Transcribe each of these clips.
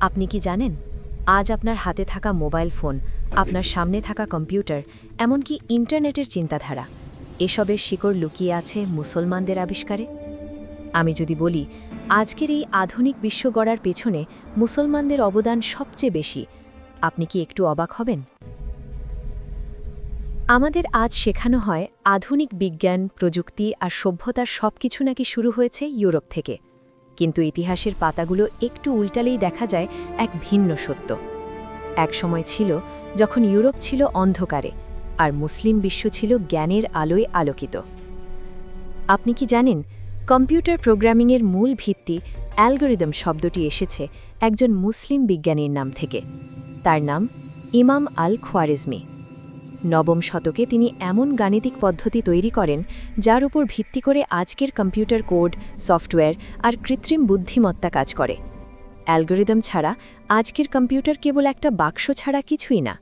আপনি কি জানেন? আজ আপনার হাতে থাকা মোবাইল ফোন, আপনার সামনে থাকা কম্পিউটার, এমনকি ইন্টারনেটের চিন্তাধারা, এসবের শিকড় লুকিয়ে আছে মুসলমানদের আবিষ্কারে? আমি যদি বলি, আজকের এই আধুনিক বিশ্ব গড়ার পেছনে মুসলমানদের অবদান সবচেয়ে বেশি, আপনি কি একটু অবাক হবেন? আমাদের আজ শেখানো হয় আধুনিক বিজ্ঞান, প্রযুক্তি আর সভ্যতার সবকিছু নাকি শুরু হয়েছে ইউরোপ থেকে। কিন্তু ইতিহাসের পাতাগুলো একটু উল্টালেই দেখা যায় এক ভিন্ন সত্য। এক সময় ছিল যখন ইউরোপ ছিল অন্ধকারে আর মুসলিম বিশ্ব ছিল জ্ঞানের আলোয় আলোকিত। আপনি কি জানেন, কম্পিউটার প্রোগ্রামিংয়ের মূল ভিত্তি অ্যালগোরিদম শব্দটি এসেছে একজন মুসলিম বিজ্ঞানীর নাম থেকে। তার নাম ইমাম আল খোয়ারিজমি নবম শতকে তিনি এমন গাণিতিক পদ্ধতি তৈরি করেন, যার উপর ভিত্তি করে আজকের কম্পিউটার কোড, সফটওয়্যার আর কৃত্রিম বুদ্ধিমত্তা কাজ করে। অ্যালগোরিদম ছাড়া আজকের কম্পিউটার কেবল একটা বাক্স ছাড়া কিছুই না।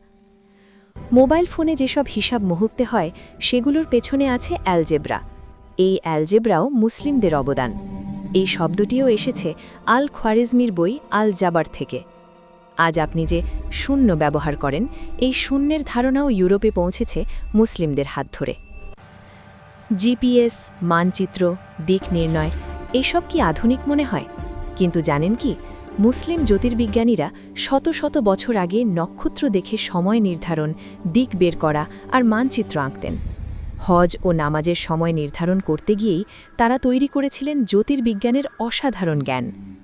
মোবাইল ফোনে যেসব হিসাব মুহূর্তে হয়, সেগুলোর পেছনে আছে অ্যালজেব্রা। এই অ্যালজেব্রাও মুসলিমদের অবদান। এই শব্দটিও এসেছে আল খোয়ারিজমির বই আল জাবার থেকে। আজ আপনি যে শূন্য ব্যবহার করেন, এই শূন্যের ধারণাও ইউরোপে পৌঁছেছে মুসলিমদের হাত ধরে। জিপিএস, মানচিত্র, দিক নির্ণয়, এসব কি আধুনিক মনে হয়? কিন্তু জানেন কি, মুসলিম জ্যোতির্বিজ্ঞানীরা শত শত বছর আগে নক্ষত্র দেখে সময় নির্ধারণ, দিক বের করা আর মানচিত্র আঁকতেন। হজ ও নামাজের সময় নির্ধারণ করতে গিয়েই তারা তৈরি করেছিলেন জ্যোতির্বিজ্ঞানের অসাধারণ জ্ঞান।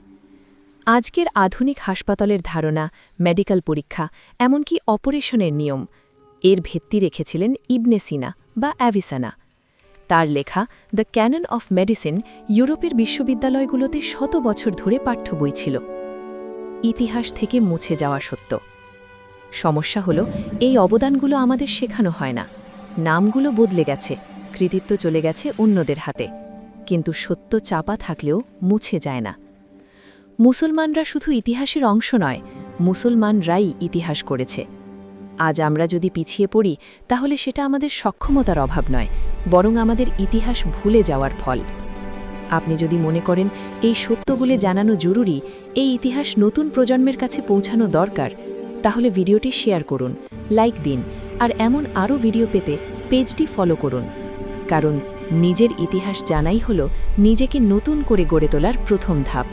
আজকের আধুনিক হাসপাতালের ধারণা, মেডিকেল পরীক্ষা, এমনকি অপারেশনের নিয়ম, এর ভিত্তি রেখেছিলেন ইবনে সিনা বা অ্যাভিসানা। তার লেখা দ্য ক্যানন অফ মেডিসিন ইউরোপের বিশ্ববিদ্যালয়গুলোতে শত বছর ধরে পাঠ্য বই ছিল। ইতিহাস থেকে মুছে যাওয়া সত্য। সমস্যা হলো, এই অবদানগুলো আমাদের শেখানো হয় না। নামগুলো বদলে গেছে, কৃতিত্ব চলে গেছে অন্যদের হাতে। কিন্তু সত্য চাপা থাকলেও মুছে যায় না। মুসলমানরা শুধু ইতিহাসের অংশ নয়, মুসলমানরাই ইতিহাস করেছে। আজ আমরা যদি পিছিয়ে পড়ি, তাহলে সেটা আমাদের সক্ষমতার অভাব নয়, বরং আমাদের ইতিহাস ভুলে যাওয়ার ফল। আপনি যদি মনে করেন, এই সত্যগুলি জানানো জরুরি, এই ইতিহাস নতুন প্রজন্মের কাছে পৌঁছানো দরকার, তাহলে ভিডিওটি শেয়ার করুন, লাইক দিন, আর এমন আরও ভিডিও পেতে পেজটি ফলো করুন। কারণ নিজের ইতিহাস জানাই হল নিজেকে নতুন করে গড়ে তোলার প্রথম ধাপ।